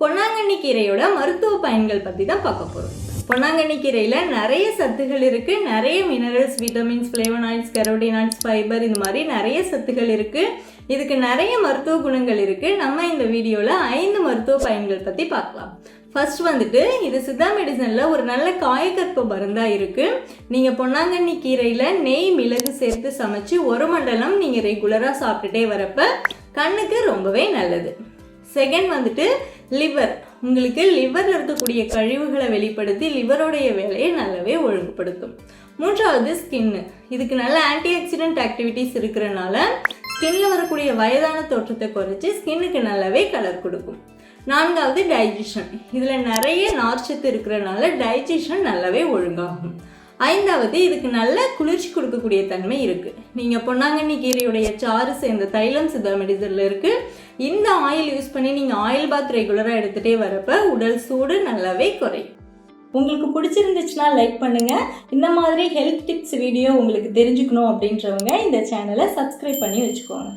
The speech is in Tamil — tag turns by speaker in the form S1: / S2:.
S1: பொன்னாங்கண்ணி கீரையோட மருத்துவ பயன்கள் பற்றி தான் பார்க்க போகிறோம் பொன்னாங்கண்ணி கீரையில் நிறைய சத்துகள் இருக்குது நிறைய minerals vitamins flavonoids carotenoids fibre இந்த மாதிரி நிறைய சத்துகள் இருக்குது இதுக்கு நிறைய மருத்துவ குணங்கள் இருக்குது நம்ம இந்த வீடியோவில் ஐந்து மருத்துவ பயன்கள் பற்றி பார்க்கலாம். ஃபர்ஸ்ட் வந்துட்டு இது சித்தா மெடிசனில் ஒரு நல்ல காயக்கற்ப மருந்தாக இருக்குது நீங்கள் பொன்னாங்கண்ணி கீரையில் நெய் மிளகு சேர்த்து சமைச்சு ஒரு மண்டலம் நீங்கள் ரெகுலராக சாப்பிட்டுட்டே வரப்ப கண்ணுக்கு ரொம்பவே நல்லது. செகண்ட் வந்துட்டு லிவர் உங்களுக்கு லிவரில் இருக்கக்கூடிய கழிவுகளை வெளிப்படுத்தி லிவரோடைய வேலையை நல்லாவே ஒழுங்குபடுத்தும். மூன்றாவது ஸ்கின்னு இதுக்கு நல்ல ஆன்டி ஆக்சிடென்ட் ஆக்டிவிட்டிஸ் இருக்கிறனால ஸ்கின்ல வரக்கூடிய வயதான தோற்றத்தை குறைச்சி ஸ்கின்னுக்கு நல்லாவே கலர் கொடுக்கும். நான்காவது டைஜஷன் இதில் நிறைய நார்ச்சத்து இருக்கிறனால டைஜஷன் நல்லாவே ஒழுங்காகும். ஐந்தாவது இதுக்கு நல்ல குளிர்ச்சி கொடுக்கக்கூடிய தன்மை இருக்குது நீங்கள் பொன்னாங்கண்ணி கீரையுடைய சாறு சேர்ந்த தைலம் சித்தா மெடிசன்ல இருக்குது இந்த ஆயில் யூஸ் பண்ணி நீங்கள் ஆயில் பாத் ரெகுலராக எடுத்துகிட்டே வரப்போ உடல் சூடு நல்லாவே குறையும். உங்களுக்கு பிடிச்சிருந்துச்சுன்னா லைக் பண்ணுங்கள் இந்த மாதிரி ஹெல்த் டிப்ஸ் வீடியோ உங்களுக்கு தெரிஞ்சுக்கணும் அப்படின்றவங்க இந்த சேனலை சப்ஸ்கிரைப் பண்ணி வச்சுக்கோங்க.